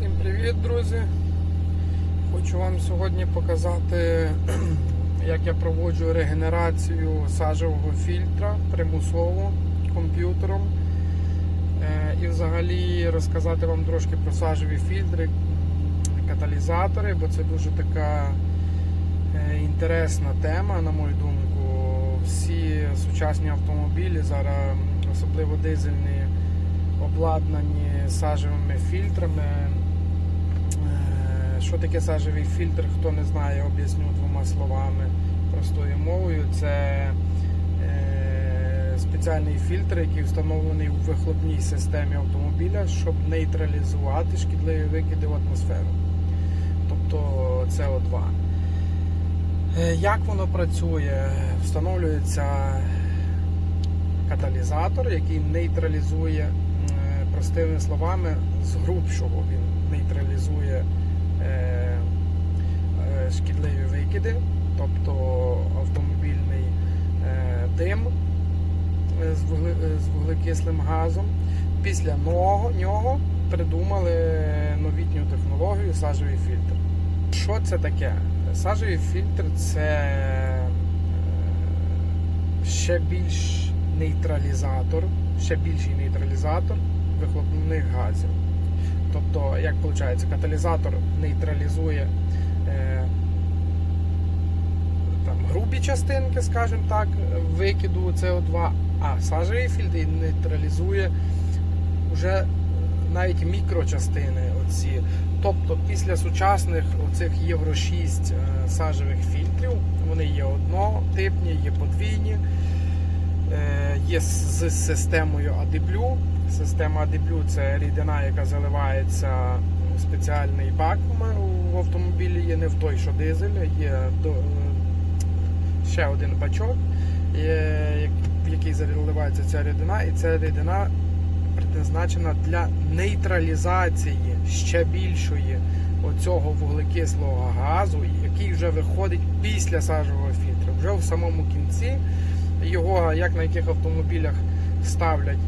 Всім привіт, друзі! Хочу вам сьогодні показати, як я проводжу регенерацію сажевого фільтра примусово комп'ютером. Е, І взагалі розказати вам трошки про сажеві фільтри, каталізатори, бо це дуже така е, інтересна тема, на мою думку. Всі сучасні автомобілі зараз, особливо дизельні, обладнані сажевими фільтрами. Що таке сажевий фільтр, хто не знає, об'ясню двома словами простою мовою. Це е, спеціальний фільтр, який встановлений у вихлопній системі автомобіля, щоб нейтралізувати шкідливі викиди в атмосферу. Тобто СО2. Е, Як воно працює? Встановлюється каталізатор, який нейтралізує, е, простими словами, з грубшого він нейтралізує шкідливі викиди, тобто автомобільний е, дим е, з, вугле, е, з вуглекислим газом. Після нього, придумали новітню технологію сажевий фільтр. Що це таке? Сажевий фільтр це е, ще більш нейтралізатор, ще більший нейтралізатор вихлопних газів. Тобто, як виходить, каталізатор нейтралізує е, там, грубі частинки, скажімо так, викиду СО2, а сажевий фільтр нейтралізує вже навіть мікрочастини. Оці. Тобто після сучасних оцих Євро 6 е, сажевих фільтрів, вони є однотипні, є подвійні, е, є з з системою ADBLU. Система ADBLU це рідина, яка заливається у спеціальний бак в автомобілі, є не в той, що дизель, є е, ще один бачок, в який заливається ця рідина, і ця рідина предназначена для нейтралізації ще більшої оцього вуглекислого газу, який вже виходить після сажового фільтру. Вже в самому кінці його, як на яких автомобілях ставлять,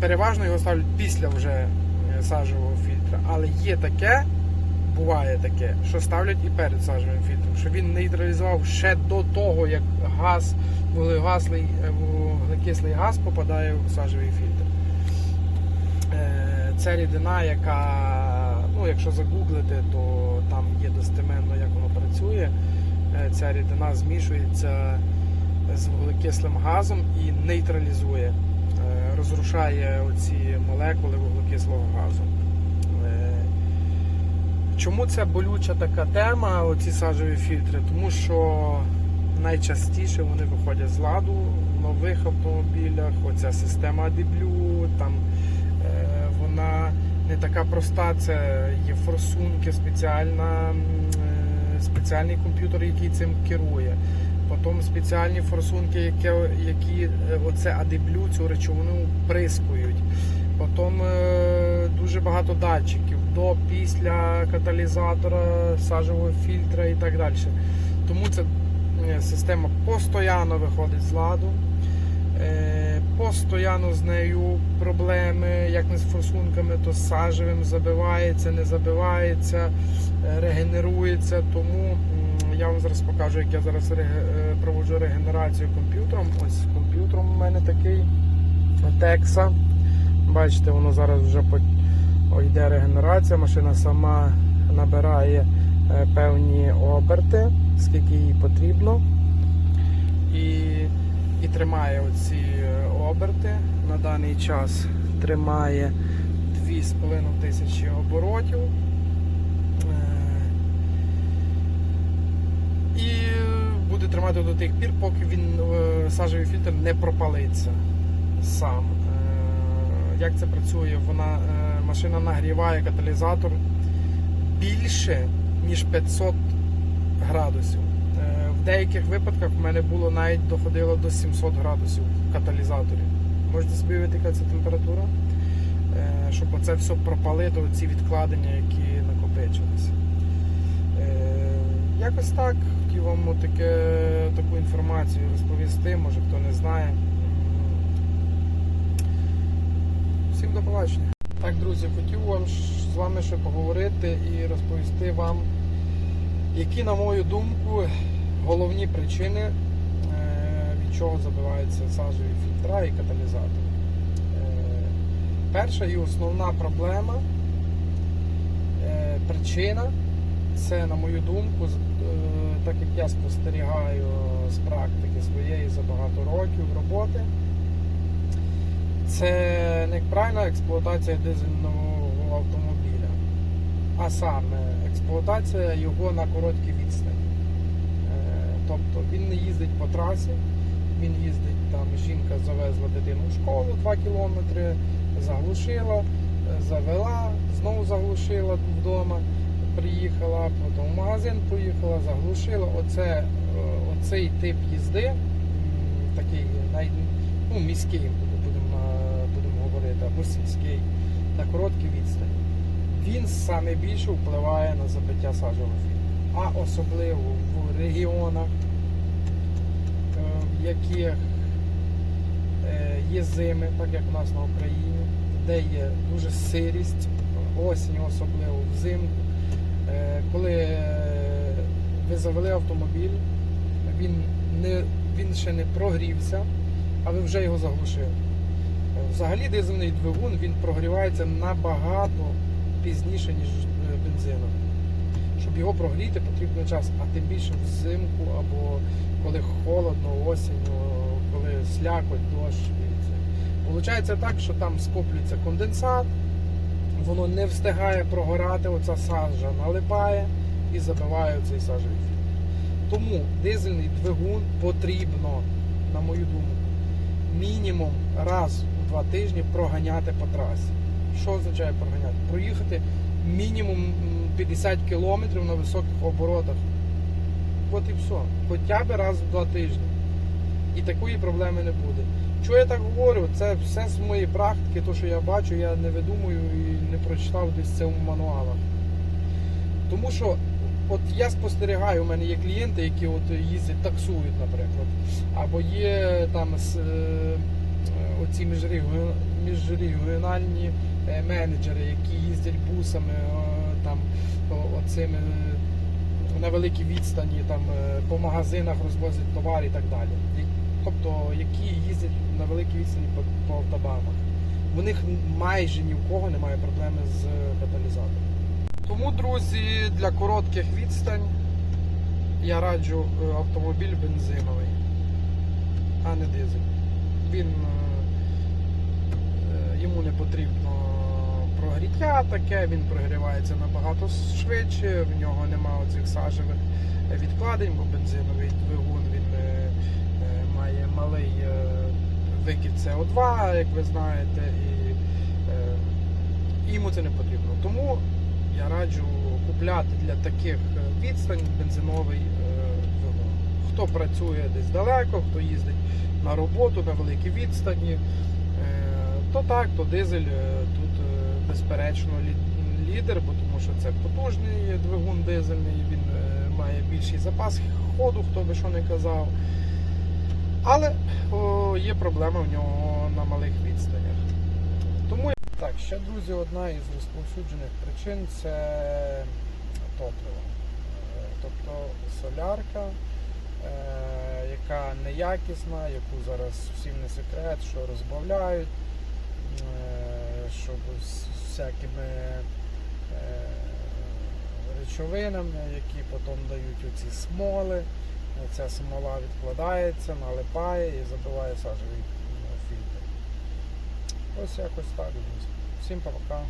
переважно його ставлять після вже е, сажового фільтра. Але є таке, буває таке, що ставлять і перед сажовим фільтром, що він нейтралізував ще до того, як газ, вуглекислий, е, вуглекислий газ попадає в сажовий фільтр. Е, Це рідина, яка, ну, якщо загуглити, то там є достеменно, як воно працює. Е, Ця рідина змішується з вуглекислим газом і нейтралізує, е, розрушає оці молекули вуглекислого газу. Е, Чому це болюча така тема, оці сажові фільтри? Тому що найчастіше вони виходять з ладу в нових автомобілях. Оця система ADBLU, там е, вона не така проста. Це є форсунки, спеціальна, е, спеціальний комп'ютер, який цим керує. Потім спеціальні форсунки, які, які е, оце ADBLU, цю речовину прискують. Потім е, дуже багато датчиків до, після каталізатора, сажевого фільтра і так далі. Тому ця е, система постійно виходить з ладу. Е, Постійно з нею проблеми, як не з форсунками, то з сажевим забивається, не забивається, регенерується. Тому я вам зараз покажу, як я зараз е, проводжу регенерацію комп'ютером. Ось комп'ютером у мене такий Текса. Бачите, воно зараз вже йде регенерація, машина сама набирає е, певні оберти, скільки їй потрібно. І, і тримає оці е, оберти. На даний час тримає 2,5 тисячі оборотів. Е, І буде тримати до тих пір, поки він е, сажевий фільтр не пропалиться сам. Е, Як це працює? Вона е, машина нагріває каталізатор більше ніж 500 градусів. В деяких випадках в мене було навіть доходило до 700 градусів в каталізаторі. Можете собі яка це температура? Щоб оце все пропалити, ці відкладення, які накопичилися. Якось так хотів вам таке, таку інформацію розповісти, може хто не знає. Всім до побачення. Так, друзі, хотів вам з вами ще поговорити і розповісти вам, які, на мою думку, головні причини, е, від чого забиваються сажеві фільтра і каталізатори. Е, Перша і основна проблема, е, причина, це, на мою думку, е, так як я спостерігаю з практики своєї за багато років роботи, це неправильна експлуатація дизельного автомобіля, а саме експлуатація його на короткій відстані. Е, Тобто він не їздить по трасі, він їздить там, жінка завезла дитину в школу 2 кілометри, заглушила, завела, знову заглушила вдома, приїхала, потім в магазин поїхала, заглушила. Оце, е, оцей тип їзди, такий навіть ну, міський, будемо, е, будемо говорити, або сільський, на короткій відстані. Він саме більше впливає на забиття фільтру. А особливо в регіонах, е, в яких є зими, так як у нас на Україні, де є дуже сирість, осінь особливо взимку. Е, Коли е, ви завели автомобіль, він, не, він ще не прогрівся, а ви вже його заглушили. Е, Взагалі дизельний двигун він прогрівається набагато пізніше, ніж бензиновий. Щоб його прогріти, потрібно час, а тим більше взимку або коли холодно, осінню, коли слякоть, дощ. Получається так, що там скоплюється конденсат, воно не встигає прогорати, оця сажа налипає і забиває цей сажевий фільтр. Тому дизельний двигун потрібно, на мою думку, мінімум раз у два тижні проганяти по трасі. Що означає проганяти? Проїхати мінімум 50 кілометрів на високих оборотах. От і все. Хоча б раз в два тижні. І такої проблеми не буде. Чого я так говорю? Це все з моєї практики, то що я бачу, я не видумую і не прочитав десь це в мануалах. Тому що от я спостерігаю, у мене є клієнти, які от їздять, таксують, наприклад. Або є там е, оці міжрегіональні е, менеджери, які їздять бусами, е, там оцими на великій відстані, там е, по магазинах розвозять товар і так далі. Тобто, які їздять на великій відстані по, по автобанах. У них майже ні в кого немає проблеми з каталізатором. Тому, друзі, для коротких відстань я раджу е, автомобіль бензиновий, а не дизель. Він е, е, йому не потрібно прогріття таке, він прогрівається набагато швидше, в нього немає оцих сажевих відкладень, бо бензиновий двигун він викид СО2, як ви знаєте, і е, йому це не потрібно. Тому я раджу купляти для таких е, відстань бензиновий е. Хто працює десь далеко, хто їздить на роботу на великій відстані, то так, то дизель тут безперечно лідер, бо тому що це потужний двигун дизельний, він має більший запас ходу, хто би що не казав. Але о, є проблема в нього на малих відстанях. Тому так, ще друзі, одна із розповсюджених причин це топливо. Е, Тобто солярка, е, яка неякісна, яку зараз всім не секрет, що розбавляють, е, що з всякими речовинами, які потім дають оці смоли. Ця смола відкладається, налипає і забиває сажевий фільтр. Ось якось так. Всім пока.